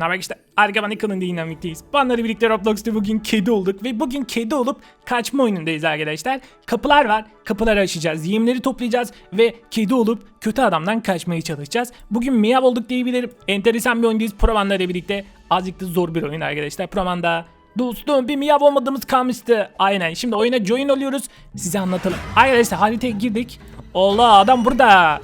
Ne haber işte Argaban kanalında dinlemekteyiz. Banları birlikte Roblox'ta bugün kedi olduk ve bugün kedi olup kaçma oyunundayız arkadaşlar. Kapılar var, kapıları açacağız, yemleri toplayacağız ve kedi olup kötü adamdan kaçmaya çalışacağız. Bugün miyav olduk diyebilirim. Enteresan bir oyundayız Provan'la ile birlikte. Azıcık da zor bir oyun arkadaşlar. Provan'da Dostum bir miyav olmadığımız kalmıştı. Aynen şimdi oyuna join oluyoruz. Size anlatalım. Arkadaşlar haritaya girdik. Allah adam burada.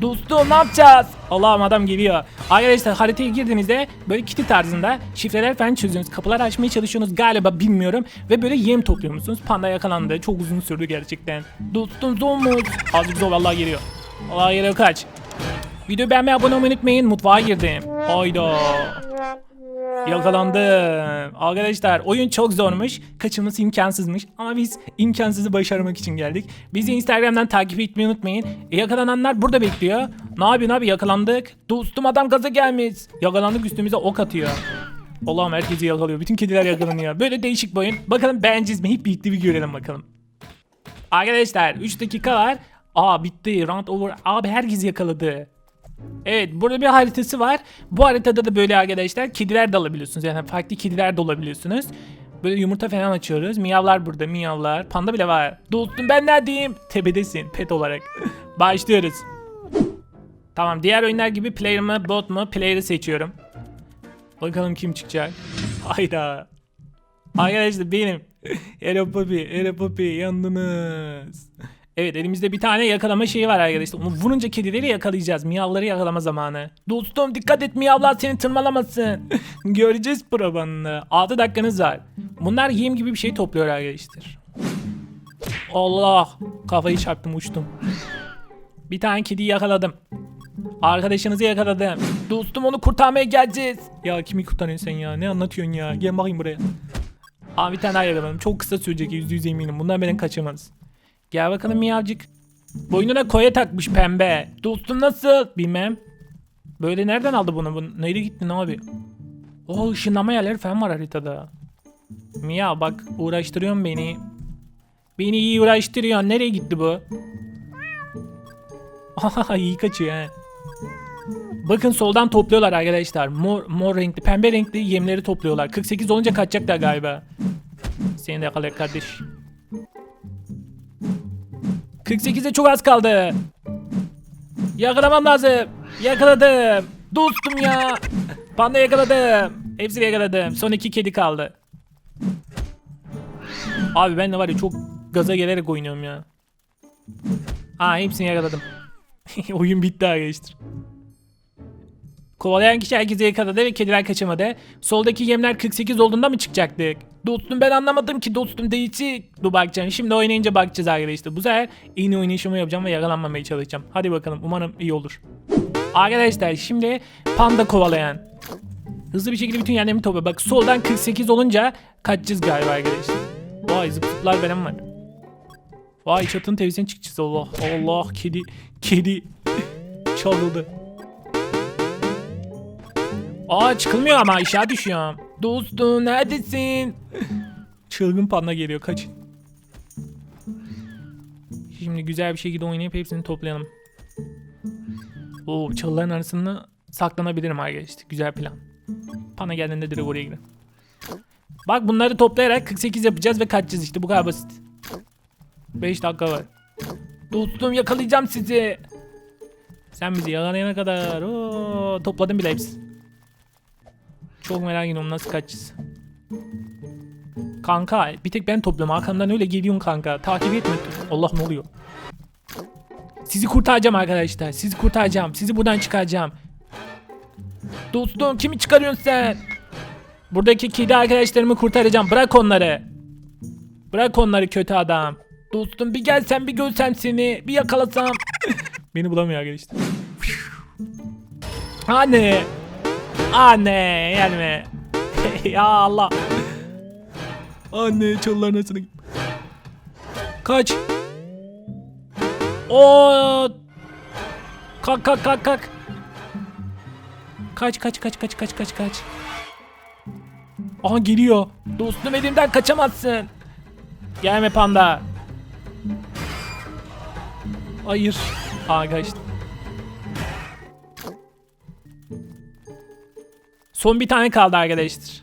Dostum ne yapacağız? Allah'ım adam geliyor. Arkadaşlar haritaya girdiğinizde böyle kiti tarzında şifreler falan çözüyorsunuz. Kapıları açmaya çalışıyorsunuz galiba bilmiyorum. Ve böyle yem topluyor musunuz? Panda yakalandı. Çok uzun sürdü gerçekten. Dostum zormuş. Azıcık zor vallahi geliyor. Vallahi geliyor kaç. Videoyu beğenmeyi abone olmayı unutmayın. Mutfağa girdim. Hayda. Yakalandım. Arkadaşlar oyun çok zormuş. Kaçırması imkansızmış. Ama biz imkansızı başarmak için geldik. Bizi Instagram'dan takip etmeyi unutmayın. E, yakalananlar burada bekliyor. Ne yapıyorsun abi yakalandık. Dostum adam gaza gelmiş. Yakalandık üstümüze ok atıyor. Allah'ım herkesi yakalıyor. Bütün kediler yakalanıyor. Böyle değişik bir oyun. Bakalım beğeneceğiz mi? Hep birlikte bir görelim bakalım. Arkadaşlar 3 dakika var. Aa bitti. Round over. Abi herkes yakaladı. Evet burada bir haritası var. Bu haritada da böyle arkadaşlar kediler de alabiliyorsunuz. Yani farklı kediler de olabiliyorsunuz. Böyle yumurta falan açıyoruz. Miyavlar burada miyavlar. Panda bile var. Dostum ben neredeyim? Tepedesin pet olarak. Başlıyoruz. Tamam diğer oyunlar gibi player mı bot mu? Player'ı seçiyorum. Bakalım kim çıkacak. Hayda. Arkadaşlar benim. Ero Papi, Ero Papi yandınız. Evet elimizde bir tane yakalama şeyi var arkadaşlar. Onu vurunca kedileri yakalayacağız. Miyavları yakalama zamanı. Dostum dikkat et miyavlar seni tırmalamasın. Göreceğiz probanını. 6 dakikanız var. Bunlar yem gibi bir şey topluyor arkadaşlar. Allah kafayı çarptım uçtum. Bir tane kediyi yakaladım. Arkadaşınızı yakaladım. Dostum onu kurtarmaya geleceğiz. Ya kimi kurtarıyorsun sen ya? Ne anlatıyorsun ya? Gel bakayım buraya. Abi bir tane daha yakaladım. Çok kısa sürecek yüzde yüz eminim. Bundan beni kaçamaz. Gel bakalım miyavcık. Boynuna koya takmış pembe. Dostum nasıl? Bilmem. Böyle nereden aldı bunu? Bu nereye gittin abi? O ışınlama yerleri falan var haritada. Miyav bak uğraştırıyorsun beni. Beni iyi uğraştırıyorsun. Nereye gitti bu? Aha iyi kaçıyor he. Bakın soldan topluyorlar arkadaşlar. Mor, mor renkli, pembe renkli yemleri topluyorlar. 48 olunca kaçacaklar galiba. Seni de yakala kardeş. 48'e çok az kaldı. Yakalamam lazım. Yakaladım. Dostum ya. Panda yakaladım. Hepsini yakaladım. Son iki kedi kaldı. Abi ben de var ya çok gaza gelerek oynuyorum ya. Ha hepsini yakaladım. Oyun bitti arkadaşlar. Kovalayan kişi herkese yakaladı ve kediler kaçamadı. Soldaki yemler 48 olduğunda mı çıkacaktık? Dostum ben anlamadım ki dostum değişik. Dur bakacağım. Şimdi oynayınca bakacağız arkadaşlar. Bu sefer en iyi oynayışımı yapacağım ve yakalanmamaya çalışacağım. Hadi bakalım. Umarım iyi olur. Arkadaşlar şimdi panda kovalayan. Hızlı bir şekilde bütün yerlerimi topla. Bak soldan 48 olunca kaçacağız galiba arkadaşlar. Vay zıp zıplar benim var. Vay çatının tepesine çıkacağız. Allah Allah kedi kedi çalıldı. Aa çıkılmıyor ama aşağı düşüyorum. Dostum neredesin? Çılgın panda geliyor kaçın. Şimdi güzel bir şekilde oynayıp hepsini toplayalım. Oo çalıların arasında saklanabilirim arkadaşlar. Güzel plan. Panda geldiğinde direkt oraya gidelim. Bak bunları toplayarak 48 yapacağız ve kaçacağız işte bu kadar basit. 5 dakika var. Dostum yakalayacağım sizi. Sen bizi yakalayana kadar. Oo, topladım bile hepsi. Çok merak ediyorum nasıl kaçacağız. Kanka bir tek ben topluyorum arkamdan öyle geliyorsun kanka. Takip etme. Allah ne oluyor? Sizi kurtaracağım arkadaşlar. Sizi kurtaracağım. Sizi buradan çıkaracağım. Dostum kimi çıkarıyorsun sen? Buradaki kedi arkadaşlarımı kurtaracağım. Bırak onları. Bırak onları kötü adam. Dostum bir gelsem bir görsem seni. Bir yakalasam. Beni bulamıyor arkadaşlar. Anne. Anne gelme. ya Allah. Anne çalıların arasına git. Kaç. O. Kalk kalk kalk kalk. Kaç kaç kaç kaç kaç kaç kaç. Aha geliyor. Dostum elimden kaçamazsın. Gelme panda. Hayır. Aa kaçtı. Son bir tane kaldı arkadaşlar.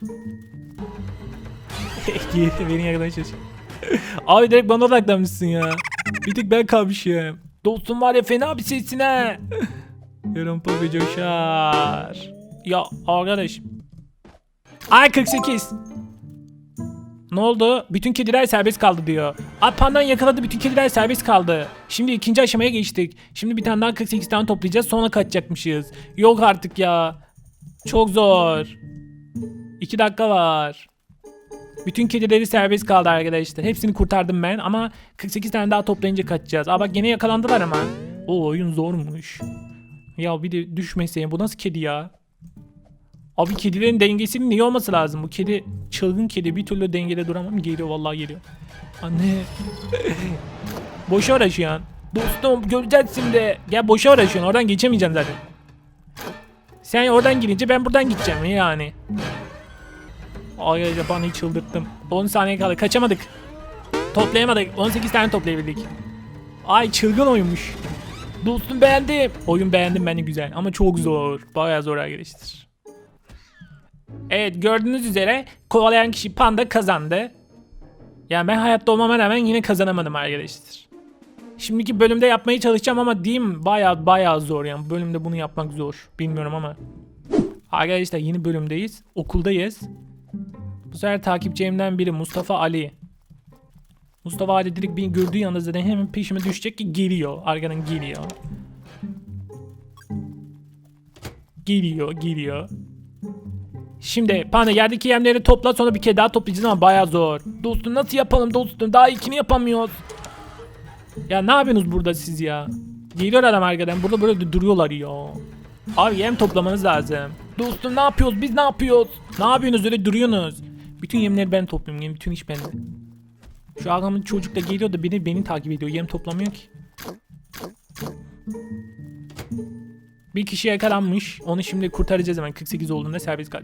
Girdi beni çalışıyor. Abi direkt bana odaklanmışsın ya. Bir tek ben kalmışım. Dostum var ya fena bir sessin ha. Yarın papi coşar. Ya arkadaş. Ay 48. Ne oldu? Bütün kediler serbest kaldı diyor. Ay pandan yakaladı bütün kediler serbest kaldı. Şimdi ikinci aşamaya geçtik. Şimdi bir tane daha 48 tane toplayacağız sonra kaçacakmışız. Yok artık ya. Çok zor. 2 dakika var. Bütün kedileri serbest kaldı arkadaşlar. Hepsini kurtardım ben ama 48 tane daha toplayınca kaçacağız. Aa bak gene yakalandılar ama. O oyun zormuş. Ya bir de düşmesin. Bu nasıl kedi ya? Abi kedilerin dengesinin iyi olması lazım. Bu kedi çılgın kedi bir türlü dengede duramam. Geliyor vallahi geliyor. Anne. boşa uğraşıyorsun. Dostum göreceğiz şimdi. Gel boşa uğraşıyorsun. Oradan geçemeyeceksin zaten. Sen oradan girince ben buradan gideceğim yani. Ay bana çıldırttım. 10 saniye kaldı. Kaçamadık. Toplayamadık. 18 tane toplayabildik. Ay çılgın oyunmuş. Dostum beğendim. Oyun beğendim beni güzel ama çok zor. Bayağı zor arkadaşlar. Evet gördüğünüz üzere kovalayan kişi panda kazandı. Yani ben hayatta olmama rağmen yine kazanamadım arkadaşlar. Şimdiki bölümde yapmaya çalışacağım ama diyeyim baya baya zor yani. Bölümde bunu yapmak zor. Bilmiyorum ama. Arkadaşlar yeni bölümdeyiz. Okuldayız. Bu sefer takipçilerimden biri Mustafa Ali. Mustafa Ali direkt beni gördüğü anda zaten hemen peşime düşecek ki geliyor. Arkadan geliyor. Geliyor, geliyor. Şimdi panda yerdeki yemleri topla sonra bir kere daha toplayacağız ama baya zor. Dostum nasıl yapalım dostum? Daha ikini yapamıyoruz. Ya ne yapıyorsunuz burada siz ya? Geliyor adam arkadan. Burada böyle duruyorlar ya. Abi yem toplamanız lazım. Dostum ne yapıyoruz? Biz ne yapıyoruz? Ne yapıyorsunuz öyle duruyorsunuz? Bütün yemleri ben topluyorum. Yani bütün iş bende. Şu adamın çocuk da geliyor da beni beni takip ediyor. Yem toplamıyor ki. Bir kişi yakalanmış. Onu şimdi kurtaracağız hemen. 48 olduğunda serbest.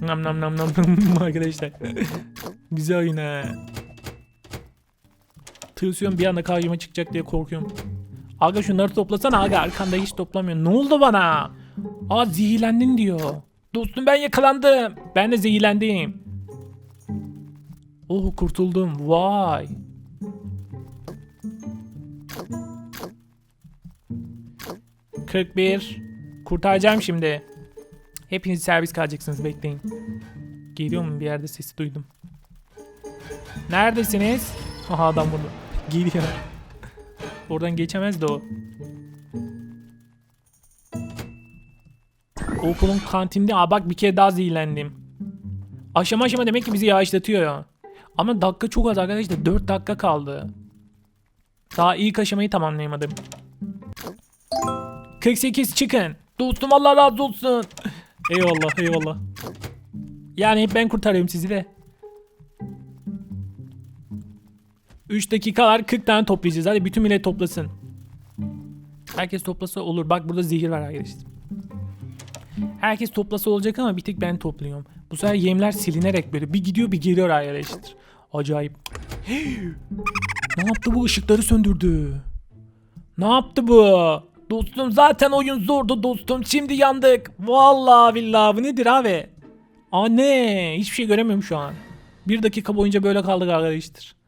Nam nam nam nam nam arkadaşlar. Güzel oyun ha. Tırsıyorum bir anda karşıma çıkacak diye korkuyorum. Aga şunları toplasana aga arkanda hiç toplamıyor. Ne oldu bana? Aa zehirlendin diyor. Dostum ben yakalandım. Ben de zehirlendim. Oh kurtuldum. Vay. Kırk bir. Kurtaracağım şimdi. Hepiniz servis kalacaksınız bekleyin. Geliyor mu bir yerde sesi duydum. Neredesiniz? Aha adam burada. Geliyor. Oradan geçemez de o. Okulun kantinde aa bak bir kere daha zehirlendim. Aşama aşama demek ki bizi yavaşlatıyor ya. Ama dakika çok az arkadaşlar 4 dakika kaldı. Daha ilk aşamayı tamamlayamadım. 48 çıkın. Dostum Allah razı olsun. Eyvallah eyvallah. Yani hep ben kurtarıyorum sizi de. 3 dakikalar 40 tane toplayacağız. Hadi bütün millet toplasın. Herkes toplasa olur. Bak burada zehir var arkadaşlar. Herkes toplasa olacak ama bir tek ben topluyorum. Bu sefer yemler silinerek böyle bir gidiyor bir geliyor arkadaşlar. Acayip. ne yaptı bu ışıkları söndürdü? Ne yaptı bu? Dostum zaten oyun zordu dostum. Şimdi yandık. Vallahi billahi bu nedir abi? Anne hiçbir şey göremiyorum şu an. Bir dakika boyunca böyle kaldık arkadaşlar.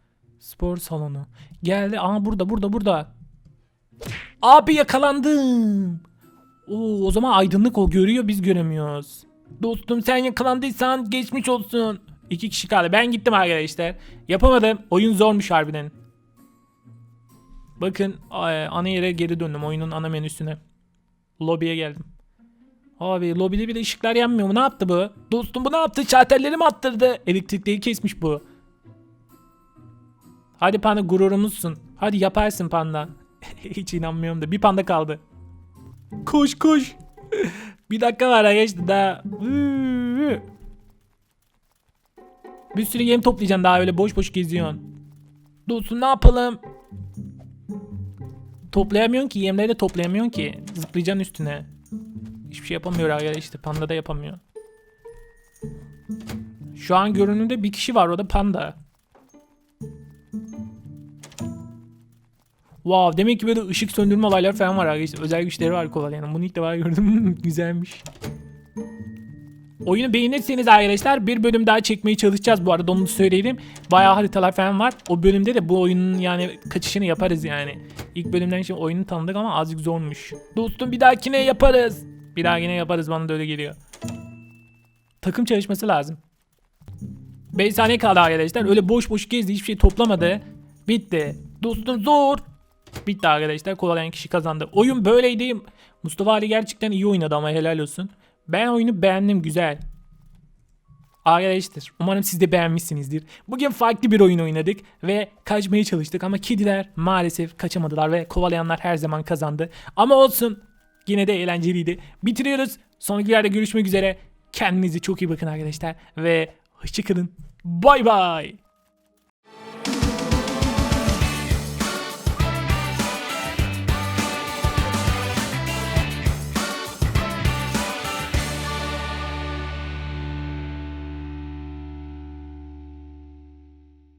Spor salonu. Geldi. Aa burada burada burada. Abi yakalandım. Oo, o zaman aydınlık o görüyor biz göremiyoruz. Dostum sen yakalandıysan geçmiş olsun. İki kişi kaldı. Ben gittim arkadaşlar. Yapamadım. Oyun zormuş harbiden. Bakın ana yere geri döndüm oyunun ana menüsüne. Lobiye geldim. Abi lobide bile ışıklar yanmıyor mu? Ne yaptı bu? Dostum bu ne yaptı? Şartelleri mi attırdı? Elektrikleri kesmiş bu. Hadi panda gururumuzsun. Hadi yaparsın panda. Hiç inanmıyorum da. Bir panda kaldı. Koş koş. bir dakika var geçti daha. Bir sürü yem toplayacaksın daha öyle boş boş geziyorsun. Dostum ne yapalım? Toplayamıyorsun ki yemleri de toplayamıyorsun ki. Zıplayacaksın üstüne. Hiçbir şey yapamıyor arkadaşlar işte panda da yapamıyor. Şu an görünümde bir kişi var o da panda. Wow demek ki böyle ışık söndürme olayları falan var arkadaşlar. Özel güçleri var kovalayan. Bunu ilk defa gördüm. Güzelmiş. Oyunu beğenirseniz arkadaşlar bir bölüm daha çekmeye çalışacağız bu arada onu da söyleyelim. Bayağı haritalar falan var. O bölümde de bu oyunun yani kaçışını yaparız yani. İlk bölümden şimdi oyunu tanıdık ama azıcık zormuş. Dostum bir dahakine yaparız. Bir dahakine yaparız bana da öyle geliyor. Takım çalışması lazım. 5 saniye kaldı arkadaşlar. Öyle boş boş gezdi hiçbir şey toplamadı. Bitti. Dostum zor. Bitti arkadaşlar. Kovalayan kişi kazandı. Oyun böyleydi. Mustafa Ali gerçekten iyi oynadı ama helal olsun. Ben oyunu beğendim güzel. Arkadaşlar umarım siz de beğenmişsinizdir. Bugün farklı bir oyun oynadık ve kaçmaya çalıştık ama kediler maalesef kaçamadılar ve kovalayanlar her zaman kazandı. Ama olsun yine de eğlenceliydi. Bitiriyoruz. Sonraki yerde görüşmek üzere. Kendinize çok iyi bakın arkadaşlar ve hoşçakalın. Bay bay.